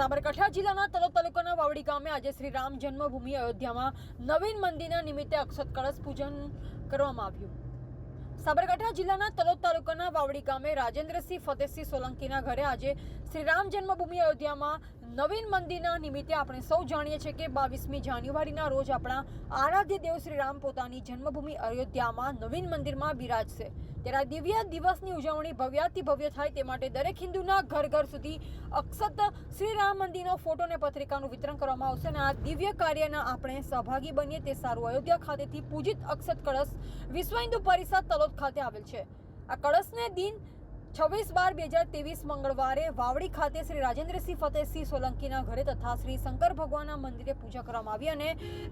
સાબરકાંઠા જિલ્લાના તલોદ તાલુકાના વાવડી ગામે આજે શ્રી રામ જન્મભૂમિ અયોધ્યામાં નવીન મંદિરના નિમિત્તે અક્ષત કળશ પૂજન કરવામાં આવ્યું. સાબરકાંઠા જિલ્લાના તલોદ તાલુકાના વાવડી ગામે રાજેન્દ્રસિંહ ફતેહસિંહ સોલંકીના ઘરે આજે શ્રી રામ જન્મભૂમિ અયોધ્યામાં નવીન મંદિરના નિમિત્તે આપણે સૌ જાણીએ છીએ કે બાવીસમી જાન્યુઆરીના રોજ આપણા આરાધ્ય દેવ શ્રી રામ પોતાની જન્મભૂમિ અયોધ્યામાં નવીન મંદિરમાં બિરાજશે. ત્યારે દિવ્ય દિવસની ઉજવણી ભવ્યાથી ભવ્ય થાય તે માટે દરેક હિન્દુના ઘર ઘર સુધી અક્ષત શ્રી રામ મંદિરનો ફોટો અને પત્રિકાનું વિતરણ કરવામાં આવશે અને આ દિવ્ય કાર્યના આપણે સહભાગી બનીએ તે સારું અયોધ્યા ખાતેથી પૂજિત અક્ષત કળશ વિશ્વ હિન્દુ પરિષદ તલોદ ખાતે આવેલ છે. આ કળશને દિન છવ્વીસ બાર બે હજાર ત્રેવીસ મંગળવારે વાવડી ખાતે શ્રી રાજેન્દ્રસિંહ ફતેહસિંહ સોલંકીના ઘરે તથા શ્રી શંકર ભગવાનના મંદિરે પૂજા કરવામાં આવી અને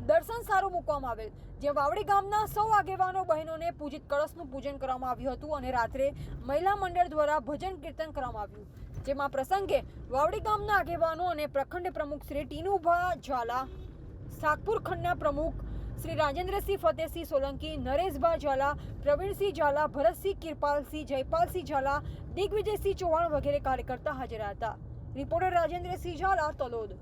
દર્શન સારું મૂકવામાં આવેલ. જે વાવડી ગામના સૌ આગેવાનો, બહેનોને પૂજિત કળશનું પૂજન કરવામાં આવ્યું હતું અને રાત્રે મહિલા મંડળ દ્વારા ભજન કીર્તન કરવામાં આવ્યું. જેમાં પ્રસંગે વાવડી ગામના આગેવાનો અને પ્રખંડ પ્રમુખ શ્રી ટીનુભા ઝાલા, સાગપુર ખંડના પ્રમુખ શ્રી રાજેન્દ્રસિંહ ફતેહસિંહ સોલંકી, નરેશભા ઝાલા, પ્રવીણસિંહ ઝાલા, ભરતસિંહ કિરપાલસિંહ, જયપાલસિંહ ઝાલા, દિગ્વિજયસિંહ ચૌહાણ વગેરે કાર્યકર્તા હાજર હતા. રિપોર્ટર રાજેન્દ્રસિંહ ઝાલા, તલોદ.